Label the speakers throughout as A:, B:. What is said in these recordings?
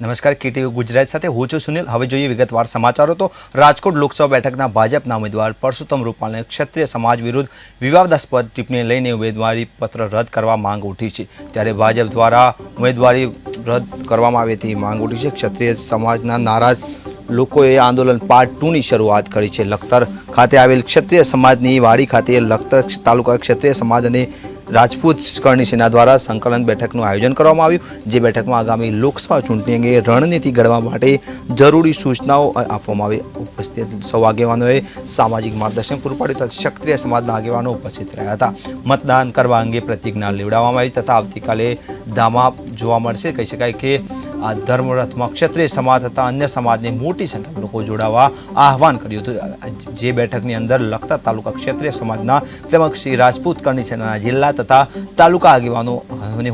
A: નમસ્કાર, કેટીવી ગુજરાત સાથે હું છું સુનિલ. હવે જોઈએ વિગતવાર સમાચારો તો રાજકોટ લોકસભા બેઠકના ભાજપના ઉમેદવાર પરસોત્તમ રૂપાલને ક્ષત્રિય સમાજ વિરુદ્ધ વિવાદાસ્પદ ટિપ્પણી લઈને ઉમેદવારી પત્ર રદ કરવા માંગ ઉઠી છે. ત્યારે ભાજપ દ્વારા ઉમેદવારી રદ કરવામાં આવે તેવી માંગ ઉઠી છે. ક્ષત્રિય સમાજના નારાજ લોકોએ આંદોલન પાર્ટ ટુની શરૂઆત કરી છે. લખતર ખાતે આવેલ ક્ષત્રિય સમાજની વાડી ખાતે લખતર તાલુકા ક્ષત્રિય સમાજ અને રાજપૂત કરણી સેના દ્વારા સંકલન બેઠકનું આયોજન કરવામાં આવ્યું, જે બેઠકમાં આગામી લોકસભા ચૂંટણી અંગે રણનીતિ ઘડવા માટે જરૂરી સૂચનાઓ આપવામાં આવી. ઉપસ્થિત સૌ આગેવાનોએ સામાજિક માર્ગદર્શન પૂરું પાડ્યું તથા ક્ષત્રિય સમાજના આગેવાનો ઉપસ્થિત રહ્યા હતા. મતદાન કરવા અંગે પ્રતિજ્ઞા લેવડાવવામાં આવી તથા આવતીકાલે ધામા જોવા મળશે. કહી શકાય કે આ ધર્મરથમાં ક્ષત્રિય સમાજ તથા અન્ય સમાજની મોટી સંખ્યામાં લોકો જોડાવા આહવાન કર્યું હતું. જે બેઠકની અંદર લખતર તાલુકા ક્ષત્રિય સમાજના તેમજ શ્રી રાજપૂત કરણી સેનાના જિલ્લા તથા તાલુકા આગેવાનો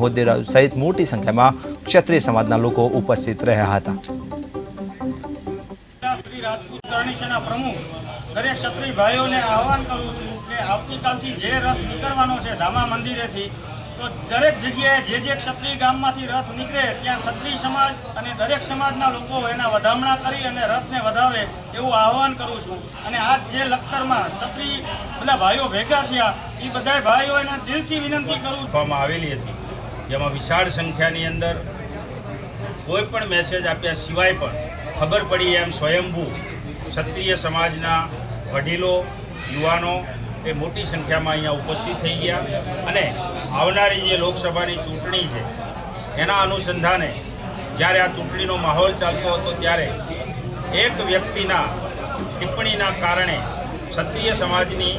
A: હોદ્દેદારો સહિત મોટી સંખ્યામાં ક્ષત્રિય સમાજના લોકો ઉપસ્થિત રહ્યા હતા.
B: આવતીકાલથી જે રથ નીકળવાનો છે ધામા મંદિરેથી તો દરેક જગ્યાએ જે જે ક્ષત્રિય ગામમાંથી રથ નીકળે ત્યાં ક્ષત્રિય સમાજ અને દરેક સમાજના લોકો એના વધામણા કરી અને રથને વધાવે એવું આહવાન કરું છું. અને આજ જે લખતરમાં ક્ષત્રિય બધા ભાઈઓ ભેગા થયા, એ બધા ભાઈઓ એના દિલથી વિનંતી કરું છું.
C: આવેલી હતી. જેમાં વિશાળ સંખ્યાની અંદર કોઈ પણ મેસેજ આપ્યા સિવાય પણ ખબર પડી એમ સ્વયંભૂ ક્ષત્રિય સમાજના વડીલો, યુવાનો એ મોટી સંખ્યામાં અહીંયા ઉપસ્થિત થઈ ગયા અને આવનારી જે લોકસભાની ચૂંટણી છે, એના અનુસંધાને જ્યારે આ ચૂંટણીનો માહોલ ચાલતો હતો ત્યારે એક વ્યક્તિના ટિપ્પણીના કારણે ક્ષત્રિય સમાજની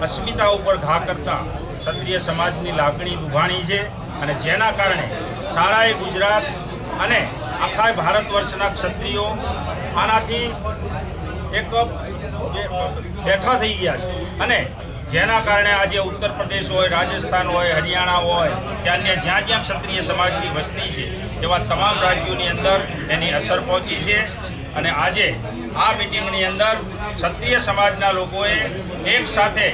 C: અસ્મિતા ઉપર ઘા કરતા ક્ષત્રિય સમાજની લાગણી દુભાણી છે અને જેના કારણે સારાએ ગુજરાત અને આખા ભારત વર્ષના ક્ષત્રિયો આનાથી એક બેઠા થઈ ગયા છે. અને જેના કારણે આજે ઉત્તર પ્રદેશ હોય, રાજસ્થાન હોય, હરિયાણા હોય, કે અન્ય જ્યાં જ્યાં ક્ષત્રિય સમાજની વસ્તી છે, એવા તમામ રાજ્યોની અંદર એની અસર પહોંચી છે. અને આજે આ મિટિંગની અંદર ક્ષત્રિય સમાજના લોકોએ એક સાથે